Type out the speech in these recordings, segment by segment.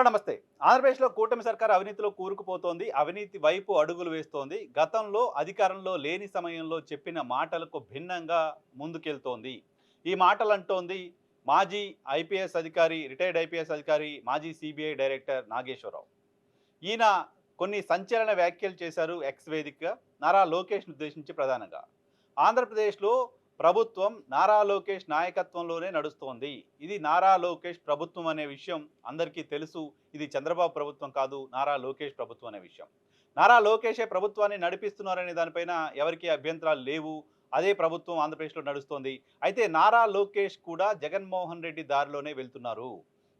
Hello నమస్తే. ఆంధ్రప్రదేశ్లో కూటమి సర్కార్ అవినీతిలో కూరుకుపోతోంది అవినీతి వైపు అడుగులు వేస్తోంది. గతంలో అధికారంలో లేని సమయంలో చెప్పిన మాటలకు భిన్నంగా ముందుకెళ్తోంది. ఈ మాటలు అంటోంది మాజీ ఐపీఎస్ అధికారి రిటైర్డ్ ఐపీఎస్ అధికారి మాజీ సిబిఐ డైరెక్టర్ నాగేశ్వరరావు. ఈయన కొన్ని సంచలన వ్యాఖ్యలు చేశారు ఎక్స్ వేదికగా. నారా లోకేష్ను ఉద్దేశించి ప్రధానంగా. ఆంధ్రప్రదేశ్లో ప్రభుత్వం నారా లోకేష్ నాయకత్వంలోనే నడుస్తోంది. ఇది నారా లోకేష్ ప్రభుత్వం అనే విషయం అందరికీ తెలుసు. ఇది చంద్రబాబు ప్రభుత్వం కాదు నారా లోకేష్ ప్రభుత్వం అనే విషయం. నారా లోకేషే ప్రభుత్వాన్ని నడిపిస్తున్నారనే దానిపైన ఎవరికీ అభ్యంతరాలు లేవు. అదే ప్రభుత్వం ఆంధ్రప్రదేశ్లో నడుస్తోంది. అయితే నారా లోకేష్ కూడా జగన్మోహన్ రెడ్డి దారిలోనే వెళ్తున్నారు.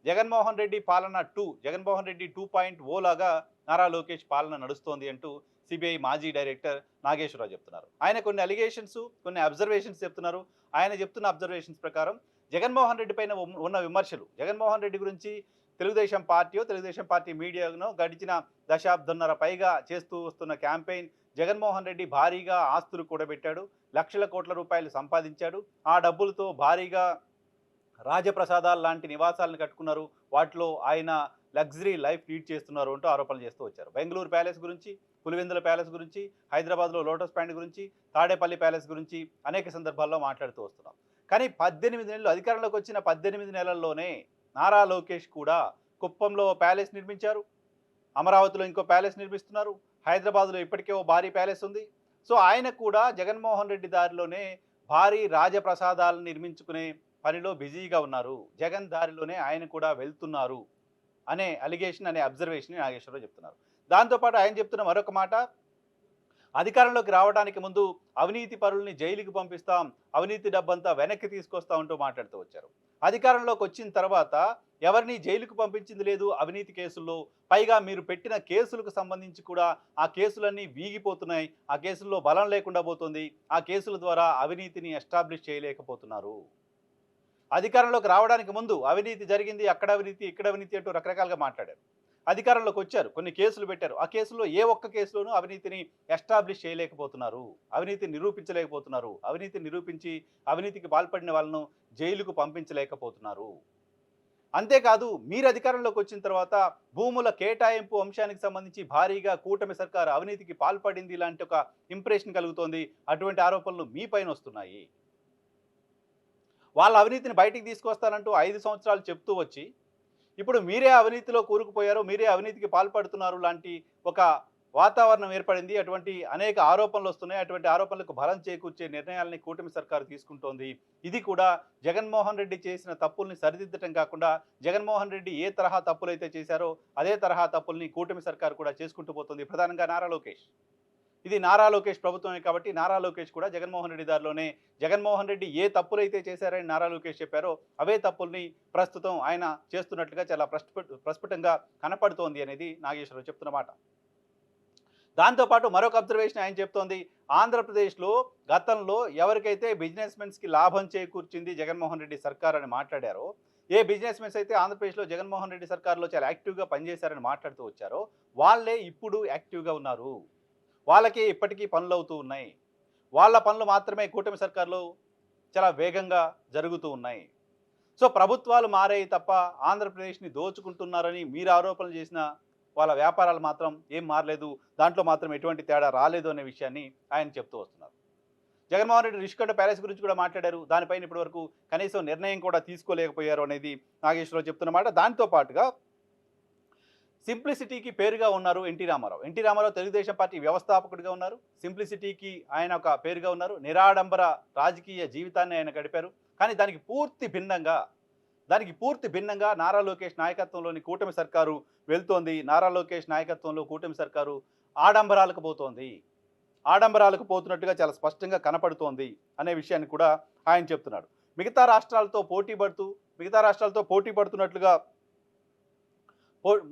జగన్మోహన్ రెడ్డి పాలన two Jaganmohan Reddy two point O లాగా నారా లోకేష్ పాలన నడుస్తోంది అంటూ సిబిఐ మాజీ డైరెక్టర్ నాగేశ్వరరావు చెప్తున్నారు. ఆయన కొన్ని అలిగేషన్స్ కొన్ని అబ్జర్వేషన్స్ చెప్తున్నారు. ఆయన చెప్తున్న అబ్జర్వేషన్స్ ప్రకారం జగన్మోహన్ రెడ్డి పైన ఉన్న విమర్శలు జగన్మోహన్ రెడ్డి గురించి తెలుగుదేశం పార్టీ తెలుగుదేశం పార్టీ మీడియాను గడిచిన దశాబ్దంన్నర పైగా చేస్తూ వస్తున్న క్యాంపెయిన్ జగన్మోహన్ రెడ్డి భారీగా ఆస్తులు కూడబెట్టాడు లక్షల కోట్ల రూపాయలు సంపాదించాడు. ఆ డబ్బులతో భారీగా రాజప్రసాదాలు లాంటి నివాసాలను కట్టుకున్నారు. వాటిలో ఆయన లగ్జరీ లైఫ్ లీడ్ చేస్తున్నారు అంటూ ఆరోపణలు చేస్తూ వచ్చారు. బెంగళూరు ప్యాలెస్ గురించి పులివెందుల ప్యాలెస్ గురించి హైదరాబాద్లో లోటస్ ప్యాండ్ గురించి తాడేపల్లి ప్యాలెస్ గురించి అనేక సందర్భాల్లో మాట్లాడుతూ వస్తున్నాం. కానీ పద్దెనిమిది నెలలు అధికారంలోకి వచ్చిన పద్దెనిమిది నెలల్లోనే నారా లోకేష్ కూడా కుప్పంలో ఓ ప్యాలెస్ నిర్మించారు. అమరావతిలో ఇంకో ప్యాలెస్ నిర్మిస్తున్నారు. హైదరాబాద్లో ఇప్పటికే ఓ భారీ ప్యాలెస్ ఉంది. సో ఆయన కూడా జగన్మోహన్ రెడ్డి దారిలోనే భారీ రాజప్రసాదాలను నిర్మించుకునే పనిలో బిజీగా ఉన్నారు. జగన్ దారిలోనే ఆయన కూడా వెళ్తున్నారు అనే అలిగేషన్ అనే అబ్జర్వేషన్ నాగేశ్వరరావు చెప్తున్నారు. దాంతోపాటు ఆయన చెప్తున్న మరొక మాట అధికారంలోకి రావడానికి ముందు అవినీతి పరుల్ని జైలుకి పంపిస్తాం అవినీతి డబ్బంతా వెనక్కి తీసుకొస్తా ఉంటూ మాట్లాడుతూ వచ్చారు. అధికారంలోకి వచ్చిన తర్వాత ఎవరిని జైలుకు పంపించింది లేదు అవినీతి కేసుల్లో పైగా మీరు పెట్టిన కేసులకు సంబంధించి కూడా ఆ కేసులన్నీ వీగిపోతున్నాయి ఆ కేసుల్లో బలం లేకుండా పోతుంది ఆ కేసుల ద్వారా అవినీతిని ఎస్టాబ్లిష్ చేయలేకపోతున్నారు. అధికారంలోకి రావడానికి ముందు అవినీతి జరిగింది అక్కడ అవినీతి ఇక్కడ అవినీతి అంటూ రకరకాలుగా మాట్లాడారు. అధికారంలోకి వచ్చారు. కొన్ని కేసులు పెట్టారు. ఆ కేసులో ఏ ఒక్క కేసులోనూ అవినీతిని ఎస్టాబ్లిష్ చేయలేకపోతున్నారు. అవినీతి నిరూపించలేకపోతున్నారు. అవినీతి నిరూపించి అవినీతికి పాల్పడిన వాళ్ళను జైలుకు పంపించలేకపోతున్నారు. అంతేకాదు మీరు అధికారంలోకి వచ్చిన తర్వాత భూముల కేటాయింపు అంశానికి సంబంధించి భారీగా కూటమి సర్కారు అవినీతికి పాల్పడింది లాంటి ఒక ఇంప్రెషన్ కలుగుతోంది. అటువంటి ఆరోపణలు మీ పైన వస్తున్నాయి. వాళ్ళ అవినీతిని బయటికి తీసుకొస్తానంటూ ఐదు సంవత్సరాలు చెప్తూ వచ్చి ఇప్పుడు మీరే అవినీతిలో కూరుకుపోయారు మీరే అవినీతికి పాల్పడుతున్నారు లాంటి ఒక వాతావరణం ఏర్పడింది. అటువంటి అనేక ఆరోపణలు వస్తున్నాయి. అటువంటి ఆరోపణలకు బలం చేకూర్చే నిర్ణయాలని కూటమి సర్కారు తీసుకుంటోంది. ఇది కూడా జగన్మోహన్ రెడ్డి చేసిన తప్పుల్ని సరిదిద్దటం కాకుండా జగన్మోహన్ రెడ్డి ఏ తరహా తప్పులైతే చేశారో అదే తరహా తప్పుల్ని కూటమి సర్కారు కూడా చేసుకుంటూ పోతుంది. ప్రధానంగా నారా లోకేష్. ఇది నారా లోకేష్ ప్రభుత్వమే కాబట్టి నారా లోకేష్ కూడా జగన్మోహన్ రెడ్డి దారిలోనే. జగన్మోహన్ రెడ్డి ఏ తప్పులైతే చేశారని నారా లోకేష్ చెప్పారో అవే తప్పుల్ని ప్రస్తుతం ఆయన చేస్తున్నట్లుగా చాలా ప్రస్ఫుటంగా కనపడుతోంది అనేది నాగేశ్వరరావు చెప్తున్నమాట దాంతోపాటు మరొక అబ్జర్వేషన్ ఆయన చెప్తోంది. ఆంధ్రప్రదేశ్లో గతంలో ఎవరికైతే బిజినెస్ మెన్స్కి లాభం చేకూర్చింది జగన్మోహన్ రెడ్డి సర్కార్ అని మాట్లాడారో ఏ బిజినెస్ మెన్స్ అయితే ఆంధ్రప్రదేశ్లో జగన్మోహన్ రెడ్డి సర్కార్లో చాలా యాక్టివ్గా పనిచేశారని మాట్లాడుతూ వచ్చారో వాళ్ళే ఇప్పుడు యాక్టివ్గా ఉన్నారు. వాళ్ళకి ఇప్పటికీ పనులు అవుతూ ఉన్నాయి. వాళ్ళ పనులు మాత్రమే కూటమి సర్కార్లో చాలా వేగంగా జరుగుతూ ఉన్నాయి. సో ప్రభుత్వాలు మారాయి తప్ప ఆంధ్రప్రదేశ్ని దోచుకుంటున్నారని మీరు ఆరోపణలు చేసిన వాళ్ళ వ్యాపారాలు మాత్రం ఏం మారలేదు. దాంట్లో మాత్రం ఎటువంటి తేడా రాలేదు అనే విషయాన్ని ఆయన చెప్తూ వస్తున్నారు. జగన్మోహన్ రెడ్డి రిషికొండ ప్యాలెస్ గురించి కూడా మాట్లాడారు. దానిపైన ఇప్పటివరకు కనీసం నిర్ణయం కూడా తీసుకోలేకపోయారు అనేది నాగేశ్వరరావు చెప్తున్నమాట దాంతో పాటుగా సింప్లిసిటీకి పేరుగా ఉన్నారు NT Rama Rao. NT Rama Rao Telugu Desam party వ్యవస్థాపకుడిగా ఉన్నారు. సింప్లిసిటీకి ఆయన ఒక పేరుగా ఉన్నారు. నిరాడంబర రాజకీయ జీవితాన్ని ఆయన గడిపారు. కానీ దానికి పూర్తి భిన్నంగా దానికి పూర్తి భిన్నంగా నారా లోకేష్ నాయకత్వంలోని కూటమి సర్కారు వెళ్తోంది. నారా లోకేష్ నాయకత్వంలో కూటమి సర్కారు ఆడంబరాలకు పోతోంది. ఆడంబరాలకు పోతున్నట్టుగా చాలా స్పష్టంగా కనపడుతోంది అనే విషయాన్ని కూడా ఆయన చెప్తున్నాడు. మిగతా రాష్ట్రాలతో పోటీ పడుతూ మిగతా రాష్ట్రాలతో పోటీ పడుతున్నట్లుగా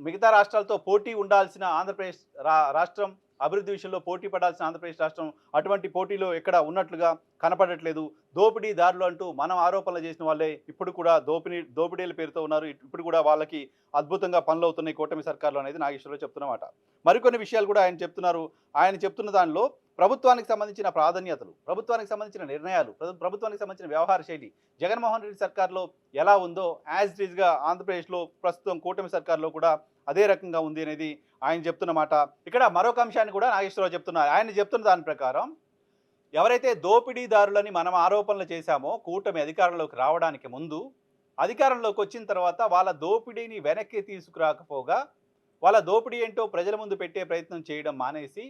మిగతా రాష్ట్రాలతో పోటీ ఉండాల్సిన ఆంధ్రప్రదేశ్ రా రాష్ట్రం అభివృద్ధి విషయంలో పోటీ పడాల్సిన ఆంధ్రప్రదేశ్ రాష్ట్రం అటువంటి పోటీలో ఎక్కడ ఉన్నట్లుగా కనపడట్లేదు. దోపిడీ దారులు అంటూ మనం ఆరోపణలు చేసిన వాళ్ళే ఇప్పుడు కూడా దోపిడీ దోపిడీల పేరుతో ఉన్నారు. ఇప్పుడు కూడా వాళ్ళకి అద్భుతంగా పనులు అవుతున్నాయి కూటమి సర్కార్లో అనేది నాగేశ్వరరావు చెప్తున్నమాట. మరికొన్ని విషయాలు కూడా ఆయన చెప్తున్నారు. ఆయన చెప్తున్న దానిలో ప్రభుత్వానికి సంబంధించిన ప్రాధాన్యతలు ప్రభుత్వానికి సంబంధించిన నిర్ణయాలు ప్రభుత్వానికి సంబంధించిన వ్యవహార శైలి జగన్మోహన్ రెడ్డి సర్కార్లో ఎలా ఉందో యాజ్ ఇట్ ఆంధ్రప్రదేశ్లో ప్రస్తుతం కూటమి సర్కార్లో కూడా అదే రకంగా ఉంది అనేది ఆయన చెప్తున్న మాట. ఇక్కడ మరొక అంశాన్ని కూడా నాగేశ్వరరావు చెప్తున్నారు. ఆయన చెప్తున్న దాని ప్రకారం ఎవరైతే దోపిడీదారులని మనం ఆరోపణలు చేశామో కూటమి అధికారంలోకి రావడానికి ముందు అధికారంలోకి వచ్చిన తర్వాత వాళ్ళ దోపిడీని వెనక్కి తీసుకురాకపోగా వాళ్ళ దోపిడీ ఏంటో ప్రజల ముందు పెట్టే ప్రయత్నం చేయడం మానేసి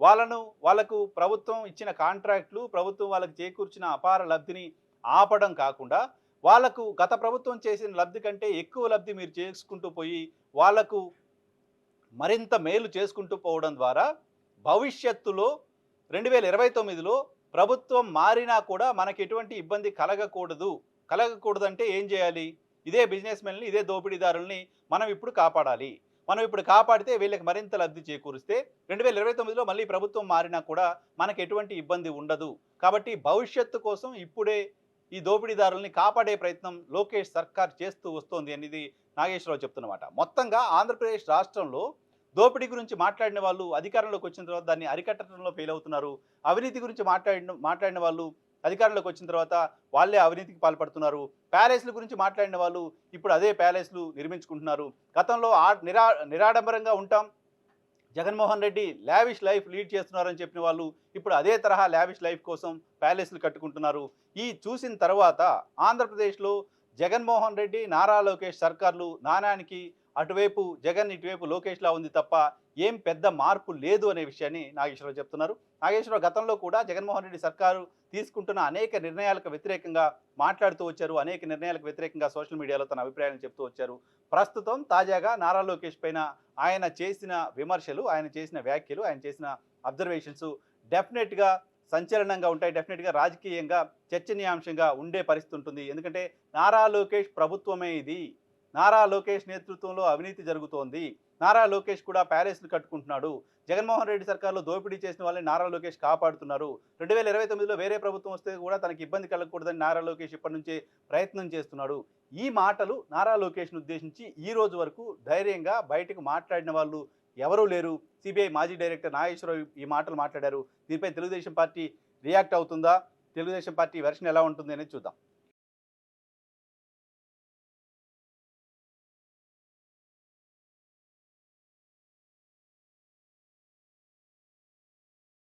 వాళ్ళను వాళ్ళకు ప్రభుత్వం ఇచ్చిన కాంట్రాక్ట్లు ప్రభుత్వం వాళ్ళకి చేకూర్చిన అపార లబ్ధిని ఆపడం కాకుండా వాళ్ళకు గత ప్రభుత్వం చేసిన లబ్ధి కంటే ఎక్కువ లబ్ధి మీరు చేసుకుంటూ పోయి వాళ్ళకు మరింత మేలు చేసుకుంటూ పోవడం ద్వారా భవిష్యత్తులో రెండు వేల ఇరవై తొమ్మిదిలో ప్రభుత్వం మారినా కూడా మనకి ఎటువంటి ఇబ్బంది కలగకూడదు. కలగకూడదంటే ఏం చేయాలి? ఇదే బిజినెస్ మెన్ని ఇదే దోపిడీదారుల్ని మనం ఇప్పుడు కాపాడాలి. మనం ఇప్పుడు కాపాడితే వీళ్ళకి మరింత లబ్ధి చేకూరిస్తే రెండు వేల ఇరవై తొమ్మిదిలో మళ్ళీ ప్రభుత్వం మారినా కూడా మనకు ఎటువంటి ఇబ్బంది ఉండదు. కాబట్టి భవిష్యత్తు కోసం ఇప్పుడే ఈ దోపిడీదారుల్ని కాపాడే ప్రయత్నం లోకేష్ సర్కార్ చేస్తూ వస్తోంది అనేది నాగేశ్వరరావు చెప్తున్నమాట. మొత్తంగా ఆంధ్రప్రదేశ్ రాష్ట్రంలో దోపిడీ గురించి మాట్లాడిన వాళ్ళు అధికారంలోకి వచ్చిన తర్వాత దాన్ని అరికట్టడంలో ఫెయిల్ అవుతున్నారు. అవినీతి గురించి మాట్లాడిన మాట్లాడిన వాళ్ళు అధికారంలోకి వచ్చిన తర్వాత వాళ్ళే అవినీతికి పాల్పడుతున్నారు. ప్యాలెస్ల గురించి మాట్లాడిన వాళ్ళు ఇప్పుడు అదే ప్యాలెస్లు నిర్మించుకుంటున్నారు. గతంలో ఆ నిరా నిరాడంబరంగా ఉంటాం. Jaganmohan Reddy lavish life lead చేస్తున్నారని చెప్పిన వాళ్ళు ఇప్పుడు అదే తరహా లావిష్ లైఫ్ కోసం ప్యాలెస్లు కట్టుకుంటున్నారు. ఈ చూసిన తర్వాత ఆంధ్రప్రదేశ్లో జగన్మోహన్ రెడ్డి నారా లోకేష్ సర్కార్లు నాణానికి అటువైపు జగన్ ఇటువైపు లోకేష్లా ఉంది తప్ప ఏం పెద్ద మార్పు లేదు అనే విషయాన్ని నాగేశ్వరరావు చెప్తున్నారు. నాగేశ్వరరావు గతంలో కూడా జగన్మోహన్ రెడ్డి సర్కారు తీసుకుంటున్న అనేక నిర్ణయాలకు వ్యతిరేకంగా మాట్లాడుతూ వచ్చారు. అనేక నిర్ణయాలకు వ్యతిరేకంగా సోషల్ మీడియాలో తన అభిప్రాయాలను చెప్తూ వచ్చారు. ప్రస్తుతం తాజాగా నారా లోకేష్ పైన ఆయన చేసిన విమర్శలు ఆయన చేసిన వ్యాఖ్యలు ఆయన చేసిన అబ్జర్వేషన్స్ డెఫినెట్గా సంచలనంగా ఉంటాయి. డెఫినెట్గా రాజకీయంగా చర్చనీయాంశంగా ఉండే పరిస్థితి ఉంటుంది. ఎందుకంటే నారా లోకేష్ ప్రభుత్వమే ఇది. నారా లోకేష్ నేతృత్వంలో అవినీతి జరుగుతోంది. నారా లోకేష్ కూడా ప్యాలెస్లు కట్టుకుంటున్నాడు. జగన్మోహన్ రెడ్డి సర్కార్లో దోపిడీ చేసిన వాళ్ళని నారా లోకేష్ కాపాడుతున్నారు. రెండు వేల ఇరవై తొమ్మిదిలో వేరే ప్రభుత్వం వస్తే కూడా తనకి ఇబ్బంది కలగకూడదని నారా లోకేష్ ఇప్పటి నుంచే ప్రయత్నం చేస్తున్నాడు. ఈ మాటలు నారా లోకేష్ను ఉద్దేశించి ఈ రోజు వరకు ధైర్యంగా బయటకు మాట్లాడిన వాళ్ళు ఎవరూ లేరు. సిబిఐ మాజీ డైరెక్టర్ నాగేశ్వరరావు ఈ మాటలు మాట్లాడారు. దీనిపై తెలుగుదేశం పార్టీ రియాక్ట్ అవుతుందా? తెలుగుదేశం పార్టీ వెర్షన్ ఎలా ఉంటుంది అనేది చూద్దాం.